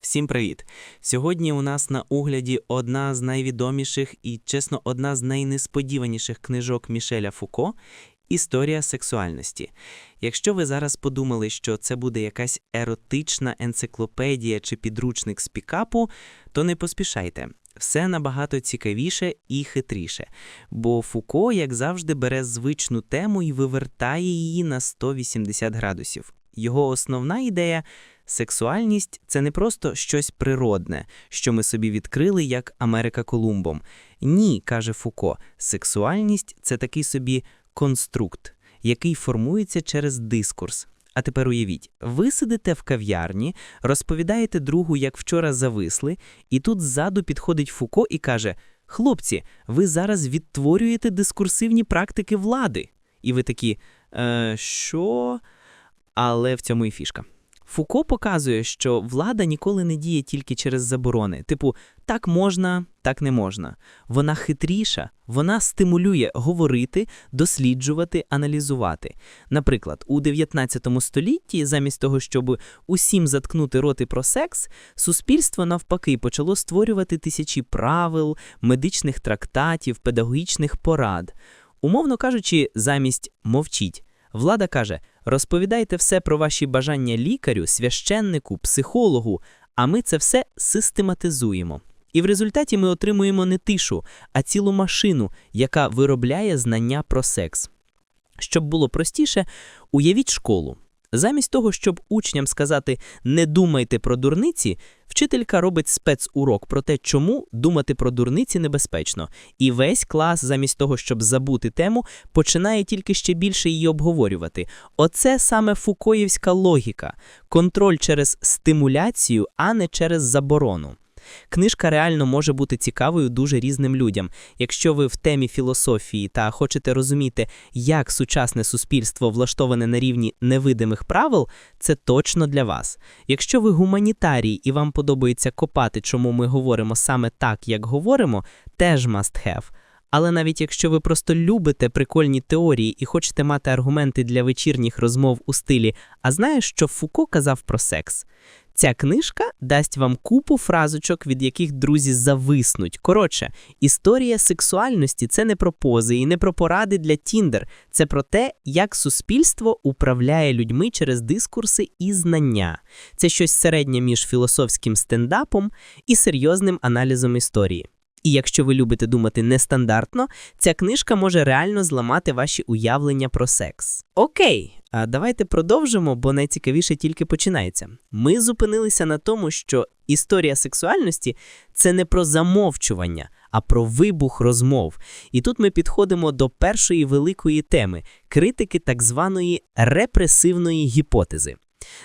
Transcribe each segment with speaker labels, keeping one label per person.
Speaker 1: Всім привіт! Сьогодні у нас на огляді одна з найвідоміших і, чесно, одна з найнесподіваніших книжок Мішеля Фуко Історія сексуальності. Якщо ви зараз подумали, що це буде якась еротична енциклопедія чи підручник з пікапу, то не поспішайте. Все набагато цікавіше і хитріше, бо Фуко, як завжди, бере звичну тему і вивертає її на 180 градусів. Його основна ідея Сексуальність це не просто щось природне, що ми собі відкрили як Америка Колумбом. Ні, каже Фуко, сексуальність це такий собі конструкт, який формується через дискурс. А тепер уявіть, ви сидите в кав'ярні, розповідаєте другу, як вчора зависли, і тут ззаду підходить Фуко і каже: Хлопці, ви зараз відтворюєте дискурсивні практики влади. І ви такі, е, що? Але в цьому і фішка. Фуко показує, що влада ніколи не діє тільки через заборони, типу так можна, так не можна. Вона хитріша, вона стимулює говорити, досліджувати, аналізувати. Наприклад, у 19 столітті, замість того, щоб усім заткнути роти про секс, суспільство навпаки почало створювати тисячі правил, медичних трактатів, педагогічних порад. Умовно кажучи, замість мовчіть. Влада каже: розповідайте все про ваші бажання лікарю, священнику, психологу, а ми це все систематизуємо. І в результаті ми отримуємо не тишу, а цілу машину, яка виробляє знання про секс. Щоб було простіше, уявіть школу. Замість того, щоб учням сказати не думайте про дурниці, вчителька робить спецурок про те, чому думати про дурниці небезпечно. І весь клас, замість того, щоб забути тему, починає тільки ще більше її обговорювати. Оце саме фукоївська логіка контроль через стимуляцію, а не через заборону. Книжка реально може бути цікавою дуже різним людям. Якщо ви в темі філософії та хочете розуміти, як сучасне суспільство влаштоване на рівні невидимих правил, це точно для вас. Якщо ви гуманітарій і вам подобається копати, чому ми говоримо саме так, як говоримо, теж must have. Але навіть якщо ви просто любите прикольні теорії і хочете мати аргументи для вечірніх розмов у стилі, а знаєш, що Фуко казав про секс? Ця книжка дасть вам купу фразочок, від яких друзі зависнуть. Коротше, історія сексуальності це не про пози і не про поради для Тіндер. Це про те, як суспільство управляє людьми через дискурси і знання. Це щось середнє між філософським стендапом і серйозним аналізом історії. І якщо ви любите думати нестандартно, ця книжка може реально зламати ваші уявлення про секс. Окей, а давайте продовжимо, бо найцікавіше тільки починається. Ми зупинилися на тому, що історія сексуальності це не про замовчування, а про вибух розмов. І тут ми підходимо до першої великої теми критики так званої репресивної гіпотези.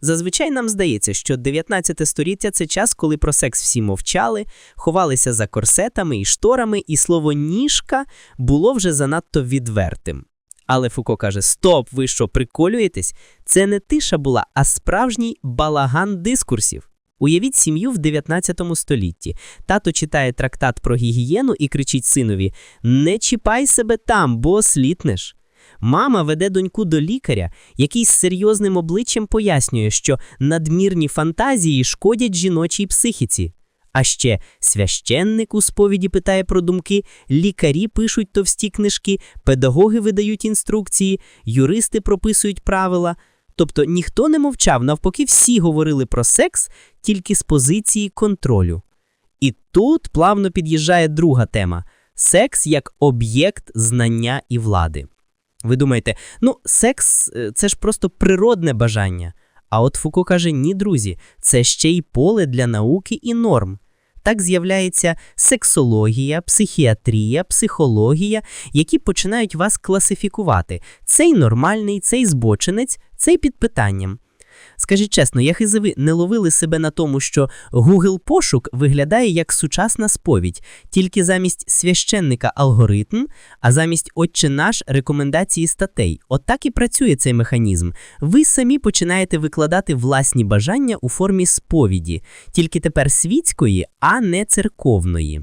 Speaker 1: Зазвичай нам здається, що 19 століття це час, коли про секс всі мовчали, ховалися за корсетами і шторами, і слово ніжка було вже занадто відвертим. Але Фуко каже: Стоп, ви що, приколюєтесь? Це не тиша була, а справжній балаган дискурсів. Уявіть сім'ю в 19 столітті. Тато читає трактат про гігієну і кричить синові: Не чіпай себе там, бо слітнеш. Мама веде доньку до лікаря, який з серйозним обличчям пояснює, що надмірні фантазії шкодять жіночій психіці. А ще священник у сповіді питає про думки, лікарі пишуть товсті книжки, педагоги видають інструкції, юристи прописують правила. Тобто ніхто не мовчав, навпаки, всі говорили про секс тільки з позиції контролю. І тут плавно під'їжджає друга тема секс як об'єкт знання і влади. Ви думаєте, ну, секс е, це ж просто природне бажання. А от Фуко каже: ні, друзі, це ще й поле для науки і норм. Так з'являється сексологія, психіатрія, психологія, які починають вас класифікувати. Цей нормальний, цей збочинець, цей під питанням. Скажіть чесно, яхизиви не ловили себе на тому, що Google пошук виглядає як сучасна сповідь, тільки замість священника алгоритм, а замість отче наш рекомендації статей. От так і працює цей механізм. Ви самі починаєте викладати власні бажання у формі сповіді, тільки тепер світської, а не церковної.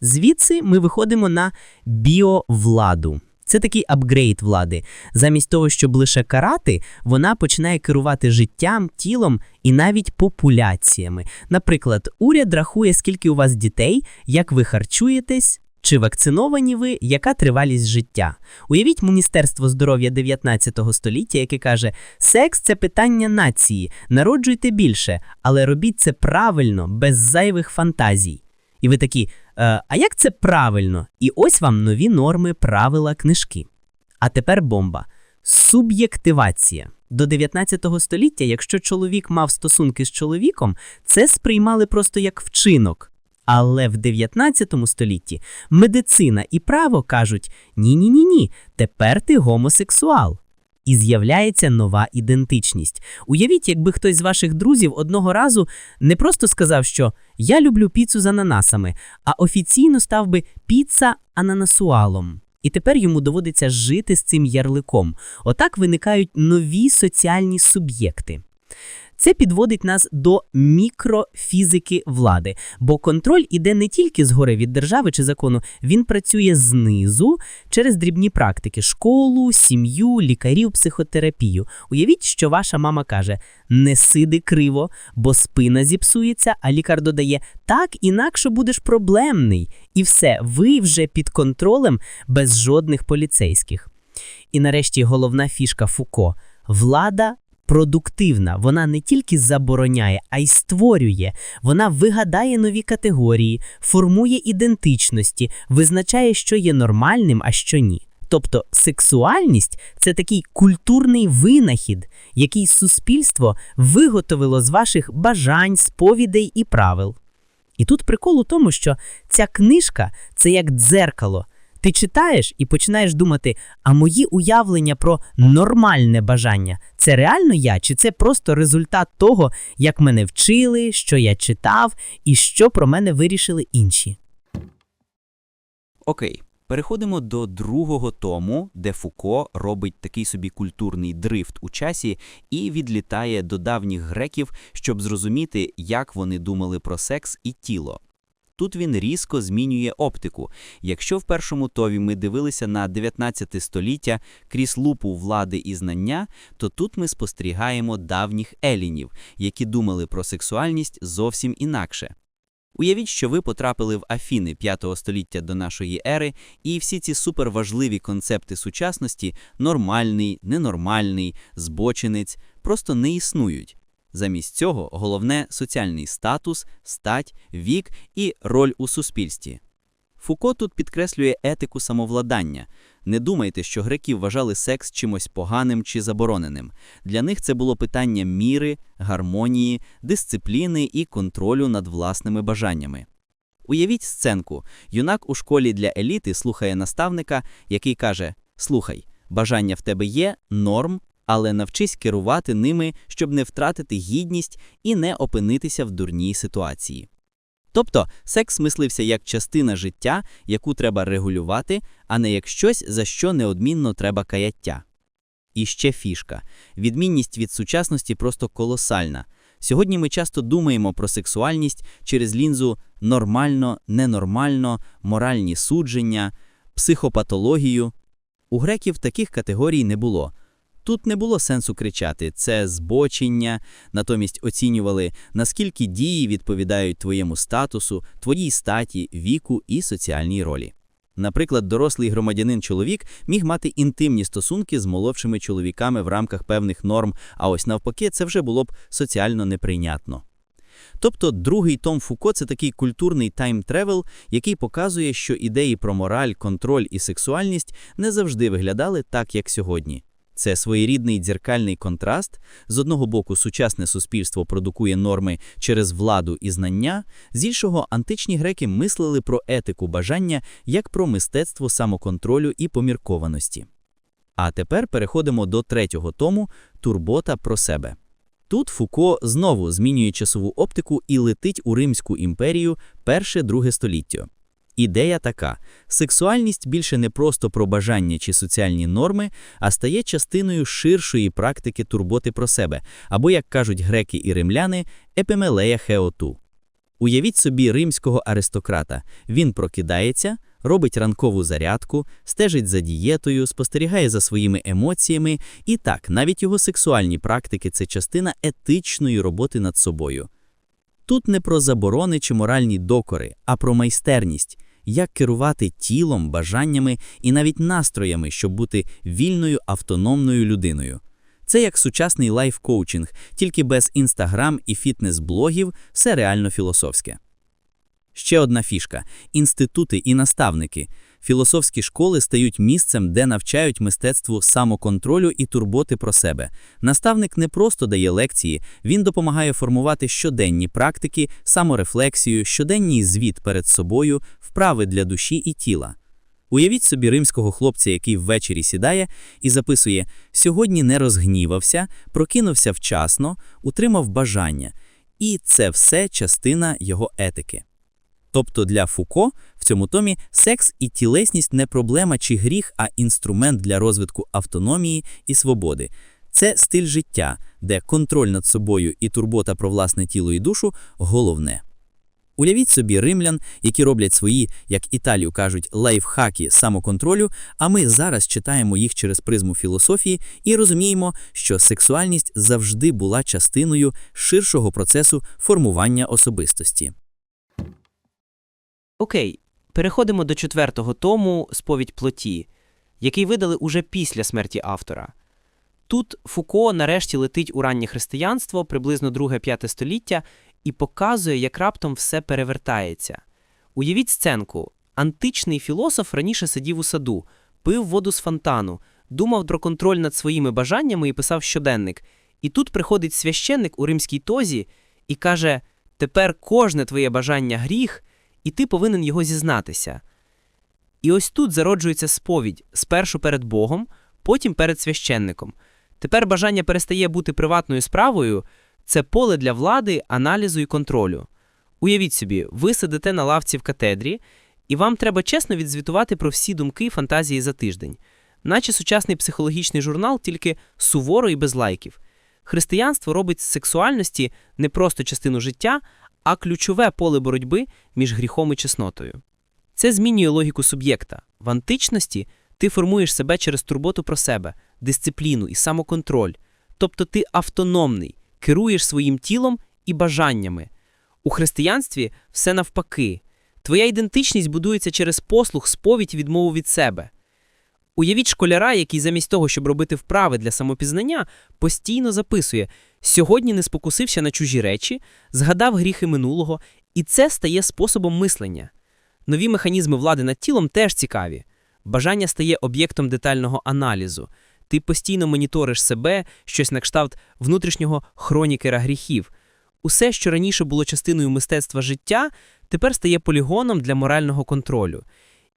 Speaker 1: Звідси ми виходимо на біовладу.
Speaker 2: Це такий апгрейд влади. Замість того, щоб лише карати, вона починає керувати життям, тілом і навіть популяціями. Наприклад, уряд рахує, скільки у вас дітей, як ви харчуєтесь. Чи вакциновані ви, яка тривалість життя? Уявіть Міністерство здоров'я 19 століття, яке каже: секс це питання нації, народжуйте більше, але робіть це правильно, без зайвих фантазій. І ви такі, «Е, а як це правильно? І ось вам нові норми, правила, книжки. А тепер бомба. Суб'єктивація. До 19 століття, якщо чоловік мав стосунки з чоловіком, це сприймали просто як вчинок. Але в 19 столітті медицина і право кажуть: ні-ні-ні, ні, тепер ти гомосексуал. І з'являється нова ідентичність. Уявіть, якби хтось з ваших друзів одного разу не просто сказав, що я люблю піцу з ананасами, а офіційно став би піца ананасуалом. І тепер йому доводиться жити з цим ярликом. Отак виникають нові соціальні суб'єкти. Це підводить нас до мікрофізики влади, бо контроль іде не тільки згори від держави чи закону, він працює знизу через дрібні практики: школу, сім'ю, лікарів, психотерапію. Уявіть, що ваша мама каже: не сиди криво, бо спина зіпсується, а лікар додає так, інакше будеш проблемний. І все, ви вже під контролем без жодних поліцейських. І нарешті головна фішка Фуко влада продуктивна. Вона не тільки забороняє, а й створює. Вона вигадає нові категорії, формує ідентичності, визначає, що є нормальним, а що ні. Тобто сексуальність це такий культурний винахід, який суспільство виготовило з ваших бажань, сповідей і правил. І тут прикол у тому, що ця книжка це як дзеркало. Ти читаєш і починаєш думати, а мої уявлення про нормальне бажання це реально я, чи це просто результат того, як мене вчили, що я читав і що про мене вирішили інші.
Speaker 1: Окей, переходимо до другого тому, де Фуко робить такий собі культурний дрифт у часі і відлітає до давніх греків, щоб зрозуміти, як вони думали про секс і тіло. Тут він різко змінює оптику. Якщо в першому тові ми дивилися на 19 століття крізь лупу влади і знання, то тут ми спостерігаємо давніх елінів, які думали про сексуальність зовсім інакше. Уявіть, що ви потрапили в Афіни 5 століття до нашої ери, і всі ці суперважливі концепти сучасності нормальний, ненормальний, збочинець просто не існують. Замість цього головне соціальний статус, стать, вік і роль у суспільстві. Фуко тут підкреслює етику самовладання. Не думайте, що греки вважали секс чимось поганим чи забороненим. Для них це було питання міри, гармонії, дисципліни і контролю над власними бажаннями. Уявіть сценку: юнак у школі для еліти слухає наставника, який каже: Слухай, бажання в тебе є, норм, але навчись керувати ними, щоб не втратити гідність і не опинитися в дурній ситуації. Тобто секс мислився як частина життя, яку треба регулювати, а не як щось, за що неодмінно треба каяття. І ще фішка. Відмінність від сучасності просто колосальна. Сьогодні ми часто думаємо про сексуальність через лінзу нормально, ненормально, моральні судження, психопатологію. У греків таких категорій не було. Тут не було сенсу кричати це збочення, натомість оцінювали, наскільки дії відповідають твоєму статусу, твоїй статі, віку і соціальній ролі. Наприклад, дорослий громадянин чоловік міг мати інтимні стосунки з молодшими чоловіками в рамках певних норм, а ось навпаки, це вже було б соціально неприйнятно. Тобто другий том Фуко це такий культурний тайм-тревел, який показує, що ідеї про мораль, контроль і сексуальність не завжди виглядали так, як сьогодні. Це своєрідний дзеркальний контраст. З одного боку, сучасне суспільство продукує норми через владу і знання, з іншого, античні греки мислили про етику бажання як про мистецтво самоконтролю і поміркованості. А тепер переходимо до третього тому турбота про себе. Тут Фуко знову змінює часову оптику і летить у Римську імперію перше-друге століття. Ідея така: сексуальність більше не просто про бажання чи соціальні норми, а стає частиною ширшої практики турботи про себе, або, як кажуть греки і римляни, епемелея хеоту. Уявіть собі римського аристократа. Він прокидається,
Speaker 3: робить ранкову зарядку, стежить за дієтою, спостерігає за своїми емоціями, і так, навіть його сексуальні практики це частина етичної роботи над собою. Тут не про заборони чи моральні докори, а про майстерність, як керувати тілом, бажаннями і навіть настроями, щоб бути вільною автономною людиною. Це як сучасний лайф-коучинг, тільки без інстаграм і фітнес-блогів, все реально філософське. Ще одна фішка – інститути і наставники. Філософські школи стають місцем, де навчають мистецтву самоконтролю і турботи про себе. Наставник не просто дає лекції, він допомагає формувати щоденні практики, саморефлексію, щоденній звіт перед собою, вправи для душі і тіла. Уявіть собі римського хлопця, який ввечері сідає і записує «Сьогодні не розгнівався, прокинувся вчасно, утримав бажання». І це все частина його етики. Тобто для Фуко в цьому томі секс і тілесність не проблема чи гріх, а інструмент для розвитку автономії і свободи. Це стиль життя, де контроль над собою і турбота про власне тіло і душу головне. Уявіть собі римлян, які роблять свої, як Італію кажуть, лайфхаки самоконтролю, а ми зараз читаємо їх через призму філософії і розуміємо, що сексуальність завжди була частиною ширшого процесу формування особистості.
Speaker 1: Окей, переходимо до четвертого тому «Сповідь плоті», який видали уже після смерті автора. Тут Фуко нарешті летить у раннє християнство, приблизно 2-5 століття, і показує, як раптом все перевертається. Уявіть сценку. Античний філософ раніше сидів у саду, пив воду з фонтану, думав про контроль над своїми бажаннями і писав щоденник. І тут приходить священник у римській тозі і каже: тепер кожне твоє бажання гріх, і ти повинен його зізнатися. І ось тут зароджується сповідь спершу перед Богом, потім перед священником. Тепер бажання перестає бути приватною справою, це поле для влади, аналізу і контролю. Уявіть собі, ви сидите на лавці в катедрі, і вам треба чесно відзвітувати про всі думки і фантазії за тиждень, наче сучасний психологічний журнал, тільки суворо і без лайків. Християнство робить з сексуальності не просто частину життя, а ключове поле боротьби між гріхом і чеснотою. Це змінює логіку суб'єкта. В античності ти формуєш себе через турботу про себе, дисципліну і самоконтроль. Тобто ти автономний, керуєш своїм тілом і бажаннями. У християнстві все навпаки. Твоя ідентичність будується через послух, сповідь, відмову від себе. Уявіть школяра, який замість того, щоб робити вправи для самопізнання, постійно записує сьогодні не спокусився на чужі речі, згадав гріхи минулого, і це стає способом мислення. Нові механізми влади над тілом теж цікаві. Бажання стає об'єктом детального аналізу. Ти постійно моніториш себе, щось на кшталт внутрішнього хронікера гріхів. Усе, що раніше було частиною мистецтва життя, тепер стає полігоном для морального контролю.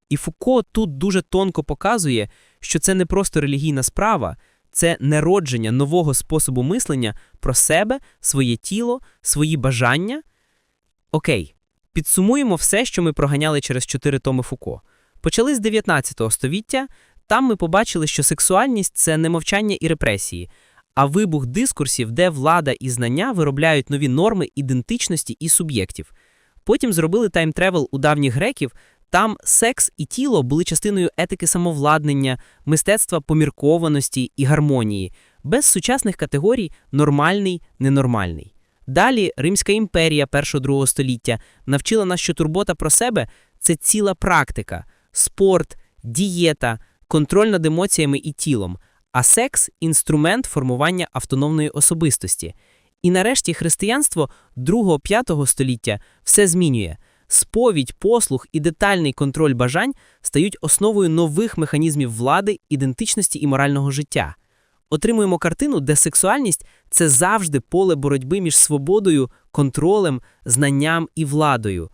Speaker 1: І Фуко тут дуже тонко показує, що це не просто релігійна справа, це народження нового способу мислення про себе, своє тіло, свої бажання. Окей, підсумуємо все, що ми проганяли через чотири томи Фуко. Почали з 19 століття. Там ми побачили, що сексуальність це не мовчання і репресії, а вибух дискурсів, де влада і знання виробляють нові норми ідентичності і суб'єктів. Потім зробили тайм-тревел у давніх греків. Там секс і тіло були частиною етики самовладнання, мистецтва поміркованості і гармонії, без сучасних категорій нормальний, ненормальний. Далі Римська імперія 1-2 століття навчила нас, що турбота про себе це ціла практика, спорт, дієта, контроль над емоціями і тілом, а секс інструмент формування автономної особистості. І нарешті християнство 2-5 століття все змінює. Сповідь, послух і детальний контроль бажань стають основою нових механізмів влади, ідентичності і морального життя. Отримуємо картину, де сексуальність це завжди поле боротьби між свободою, контролем, знанням і владою.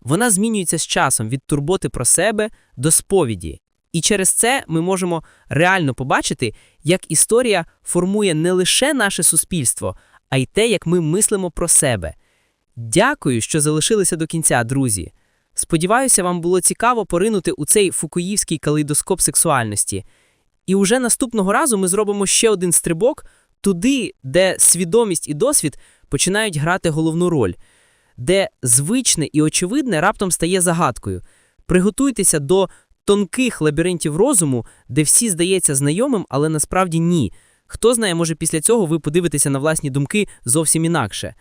Speaker 1: Вона змінюється з часом від турботи про себе до сповіді. І через це ми можемо реально побачити, як історія формує не лише наше суспільство, а й те, як ми мислимо про себе. Дякую, що залишилися до кінця, друзі. Сподіваюся, вам було цікаво поринути у цей фукуївський калейдоскоп сексуальності. І уже наступного разу ми зробимо ще один стрибок туди, де свідомість і досвід починають грати головну роль, де звичне і очевидне раптом стає загадкою.
Speaker 4: Приготуйтеся до тонких лабіринтів розуму, де всі здається знайомим, але насправді ні. Хто знає, може після цього ви подивитеся на власні думки зовсім інакше.